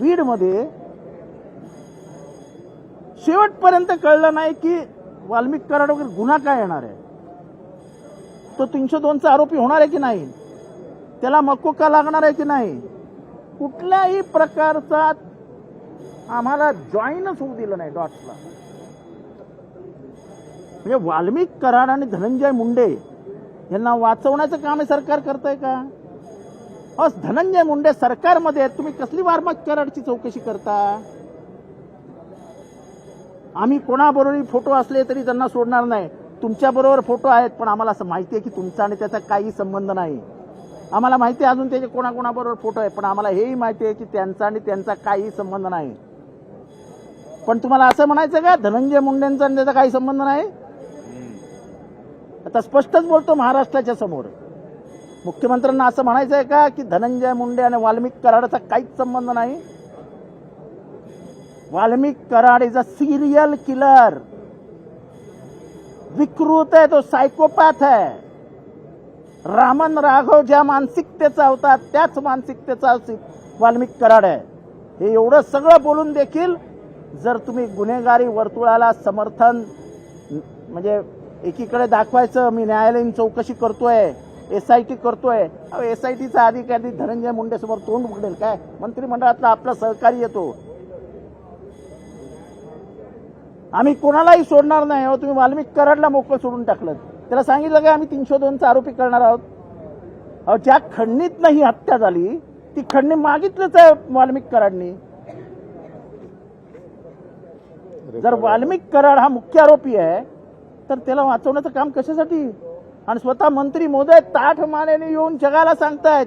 बीडमध्ये शेवटपर्यंत कळलं नाही की वाल्मिक कराड वगैरे गुन्हा काय येणार आहे. तो तीनशे दोनचा आरोपी होणार आहे की नाही? त्याला मकोका लागणार आहे की नाही? कुठल्याही प्रकारचा आम्हाला जॉईनच होऊ दिलं नाही डॉट्सला म्हणजे वाल्मिक कराड आणि धनंजय मुंडे यांना वाचवण्याचं काम हे सरकार करतंय का? अहो धनंजय मुंडे सरकारमध्ये आहेत. तुम्ही कसली वाल्मिक कराडची चौकशी करता? आम्ही कोणाबरोबर फोटो असले तरी त्यांना सोडणार नाही. तुमच्या बरोबर फोटो आहेत पण आम्हाला असं माहिती आहे की तुमचा आणि त्याचा काही संबंध नाही. आम्हाला माहिती आहे अजून त्याचे कोणाकोणाबरोबर फोटो आहे पण आम्हाला हेही माहिती आहे की त्यांचा आणि त्यांचा काही संबंध नाही. पण तुम्हाला असं म्हणायचं का धनंजय मुंडेंचा आणि त्याचा काही संबंध नाही? आता स्पष्टच बोलतो महाराष्ट्राच्या समोर. मुख्यमंत्र्यांना असं म्हणायचं आहे का की धनंजय मुंडे आणि वाल्मिक कराडाचा काहीच संबंध नाही? Valmik Karad is a serial killer विकृत आहे तो सायकोपॅथ आहे. रामन राघव ज्या मानसिकतेचा होता त्याच मानसिकतेचा वाल्मिक कराड आहे. हे एवढं सगळं बोलून देखील जर तुम्ही गुन्हेगारी वर्तुळाला समर्थन म्हणजे एकीकडे दाखवायचं मी न्यायालयीन चौकशी करतोय एस आय टी करतोय. एस आय टीचा अधिकारी धनंजय मुंडेसमोर तोंड उघडेल काय? मंत्रिमंडळातला आपला सहकारी येतो. आम्ही कोणालाही सोडणार नाही. अहो तुम्ही वाल्मिक कराडला मोकळं सोडून टाकलं त्याला सांगितलं का आम्ही तीनशे दोनचा आरोपी करणार आहोत. अहो ज्या खंडणीतनं ही हत्या झाली ती खंडणी मागितलंच आहे वाल्मिक कराडनी. जर वाल्मिक कराड हा मुख्य आरोपी आहे तर त्याला वाचवण्याचं काम कशासाठी? आणि स्वतः मंत्री मोदय ताठ मानेने येऊन जगाला सांगतायत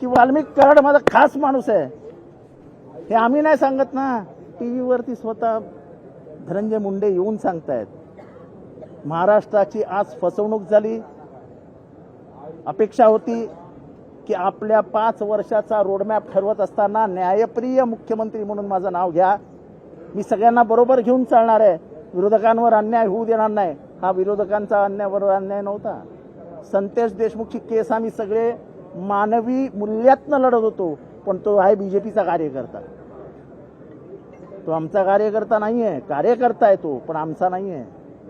की वाल्मिक कराड माझा खास माणूस आहे. हे आम्ही नाही सांगत ना. टीव्हीवरती स्वतः धनंजय मुंडे येऊन सांगतायत. महाराष्ट्राची आज फसवणूक झाली. अपेक्षा होती की आपल्या पाच वर्षाचा रोडमॅप ठरवत असताना न्यायप्रिय मुख्यमंत्री म्हणून माझं नाव घ्या. मी सगळ्यांना बरोबर घेऊन चालणार आहे. विरोधकांवर अन्याय होऊ देणार नाही. हा विरोधकांचा अन्यायावर अन्याय नव्हता. संतेश देशमुखची केस आम्ही सगळे मानवी मूल्यातनं लढत होतो पण तो आहे बीजेपीचा कार्यकर्ता. तो आमचा कार्यकर्ता नाही आहे कार्यकर्ता आहे तो पण आमचा नाही आहे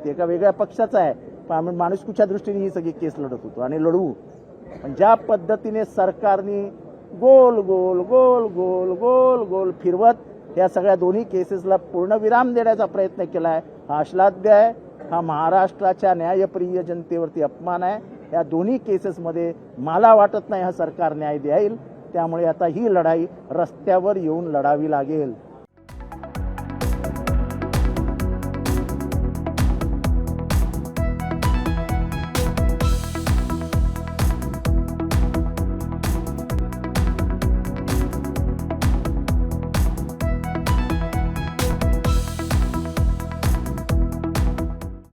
ते एका वेगळ्या पक्षाचा आहे. पण आम्ही माणुसकीच्या दृष्टीने ही सगळी केस लढत होतो आणि लढवू पण ज्या पद्धतीने सरकारने गोल गोल गोल गोल गोल गोल फिरवत या सगळ्या दोन्ही केसेसला पूर्णविराम देण्याचा प्रयत्न केला आहे हा अश्लाध्य आहे. हा महाराष्ट्राच्या न्यायप्रिय जनतेवरती अपमान आहे. या दोन्ही केसेसमध्ये मला वाटत नाही हा सरकार न्याय देईल. त्यामुळे आता ही लढाई रस्त्यावर येऊन लढावी लागेल.